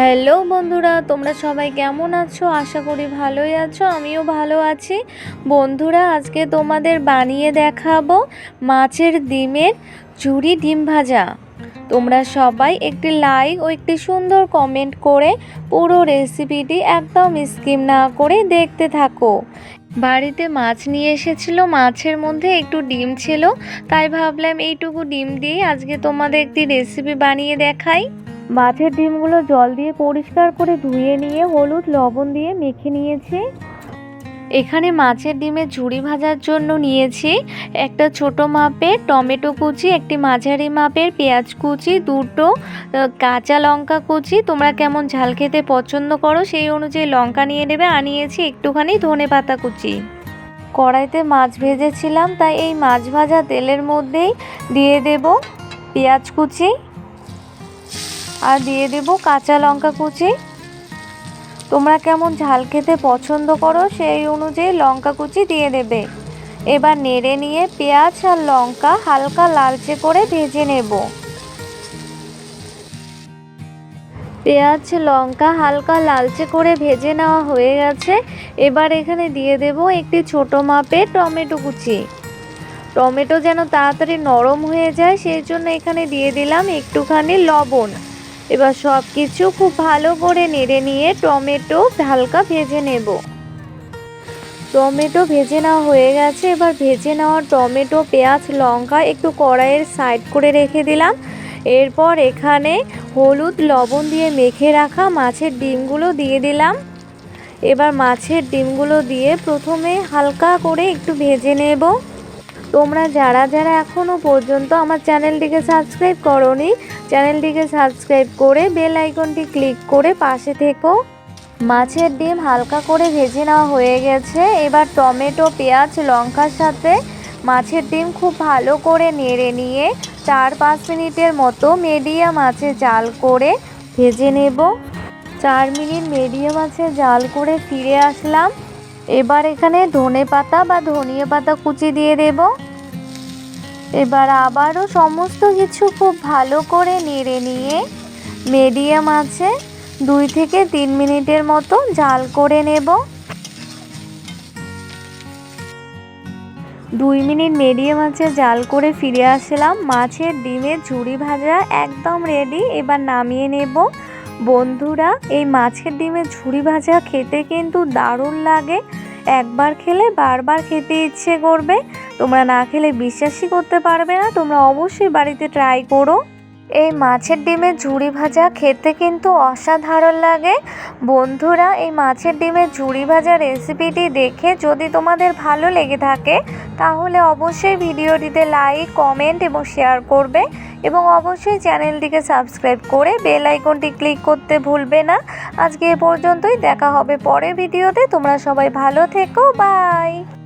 Hello বন্ধুরা, তোমরা সবাই কেমন আছো? আশা করি ভালোই আছো, আমিও ভালো আছি। বন্ধুরা, আজকে তোমাদের বানিয়ে দেখাবো মাছের ডিমের ঝুরি ডিম ভাজা। তোমরা সবাই একটি লাইক ও একটি সুন্দর কমেন্ট করে পুরো রেসিপিটি একদম স্কিম না করে দেখতে থাকো। বাড়িতে মাছ নিয়ে এসেছিল, মাছের মধ্যে একটু ডিম ছিল, তাই ভাবলাম এইটুকু ডিম দিয়ে আজকে তোমাদের একটি রেসিপি বানিয়ে দেখাই। মাছের ডিমগুলো জল দিয়ে পরিষ্কার করে ধুয়ে নিয়ে হলুদ লবণ দিয়ে মেখে নিয়েছি। এখানে মাছের ডিমের ঝুড়ি ভাজার জন্য নিয়েছি একটা ছোট মাপের টমেটো কুচি, একটি মাঝারি মাপের পেঁয়াজ কুচি, দুটো কাঁচা লঙ্কা কুচি। তোমরা কেমন ঝাল খেতে পছন্দ করো সেই অনুযায়ী লঙ্কা নিয়ে নেবে। আনিয়েছি একটুখানি ধনে পাতা কুচি। কড়াইতে মাছ ভেজেছিলাম, তাই এই মাছ ভাজা তেলের মধ্যেই দিয়ে দেব পেঁয়াজ কুচি। আর দিয়ে দেব কাঁচা লঙ্কা কুচি। তোমরা কেমন ঝাল খেতে পছন্দ করো সেই অনুযায়ী লঙ্কা কুচি দিয়ে দেবে। এবার নেড়ে নিয়ে পেঁয়াজ আর লঙ্কা হালকা লালচে করে ভেজে নেব। পেঁয়াজ, লঙ্কা হালকা লালচে করে ভেজে নেওয়া হয়ে গেছে। এবার এখানে দিয়ে দেব একটি ছোট মাপের টমেটো কুচি। টমেটো যেন তাড়াতাড়ি নরম হয়ে যায়, সেই জন্য এখানে দিয়ে দিলাম একটুখানি লবণ। এবার সব কিছু খুব ভালো করে নেড়ে নিয়ে টমেটো হালকা ভেজে নেব। টমেটো ভেজে নেওয়া হয়ে গেছে। এবার ভেজে নেওয়া টমেটো, পেঁয়াজ, লঙ্কা একটু কড়াইয়ের সাইড করে রেখে দিলাম। এরপর এখানে হলুদ, লবণ দিয়ে মেখে রাখা মাছের ডিমগুলো দিয়ে দিলাম। এবার মাছের ডিমগুলো দিয়ে প্রথমে হালকা করে একটু ভেজে নেব। তোমরা যারা যারা এখনও পর্যন্ত আমার চ্যানেলটিকে সাবস্ক্রাইব করনি, চ্যানেলটিকে সাবস্ক্রাইব করে বেল আইকনটি ক্লিক করে পাশে থেকো। মাছের ডিম হালকা করে ভেজে নেওয়া হয়ে গেছে। এবার টমেটো, পেঁয়াজ, লঙ্কার সাথে মাছের ডিম খুব ভালো করে নেড়ে নিয়ে চার পাঁচ মিনিটের মতো মিডিয়াম আঁচে জাল করে ভেজে নেব। চার মিনিট মিডিয়াম আঁচে জাল করে ফিরে আসলাম। এবার এখানে ধনে পাতা বা ধনিয়া পাতা কুচি দিয়ে দেব। এবার আবারও সমস্ত কিছু খুব ভালো করে নেড়ে নিয়ে মিডিয়াম আছে দুই থেকে তিন মিনিটের মতো জাল করে নেব। দুই মিনিট মিডিয়াম আছে জাল করে ফিরে আসলাম। মাছের ডিমের ঝুড়ি ভাজা একদম রেডি এবার নামিয়ে নেব। বন্ধুরা, এই মাছের ডিমের ঝুড়ি ভাজা খেতে কিন্তু দারুণ লাগে। একবার খেলে বারবার খেতে ইচ্ছে করবে। তোমরা না খেলে বিশ্বাসই করতে পারবে না। তোমরা অবশ্যই বাড়িতে ট্রাই করো। এই মাছের ডিমের ঝুড়ি ভাজা খেতে কিন্তু অসাধারণ লাগে। বন্ধুরা, এই মাছের ডিমের ঝুড়ি ভাজা রেসিপিটি দেখে যদি তোমাদের ভালো লেগে থাকে, তাহলে অবশ্যই ভিডিওটিতে লাইক, কমেন্ট এবং শেয়ার করবে এবং অবশ্যই চ্যানেলটিকে সাবস্ক্রাইব করে বেল আইকনটি ক্লিক করতে ভুলবে না। আজকে এ পর্যন্তই, দেখা হবে পরের ভিডিওতে। তোমরা সবাই ভালো থেকো, বাই!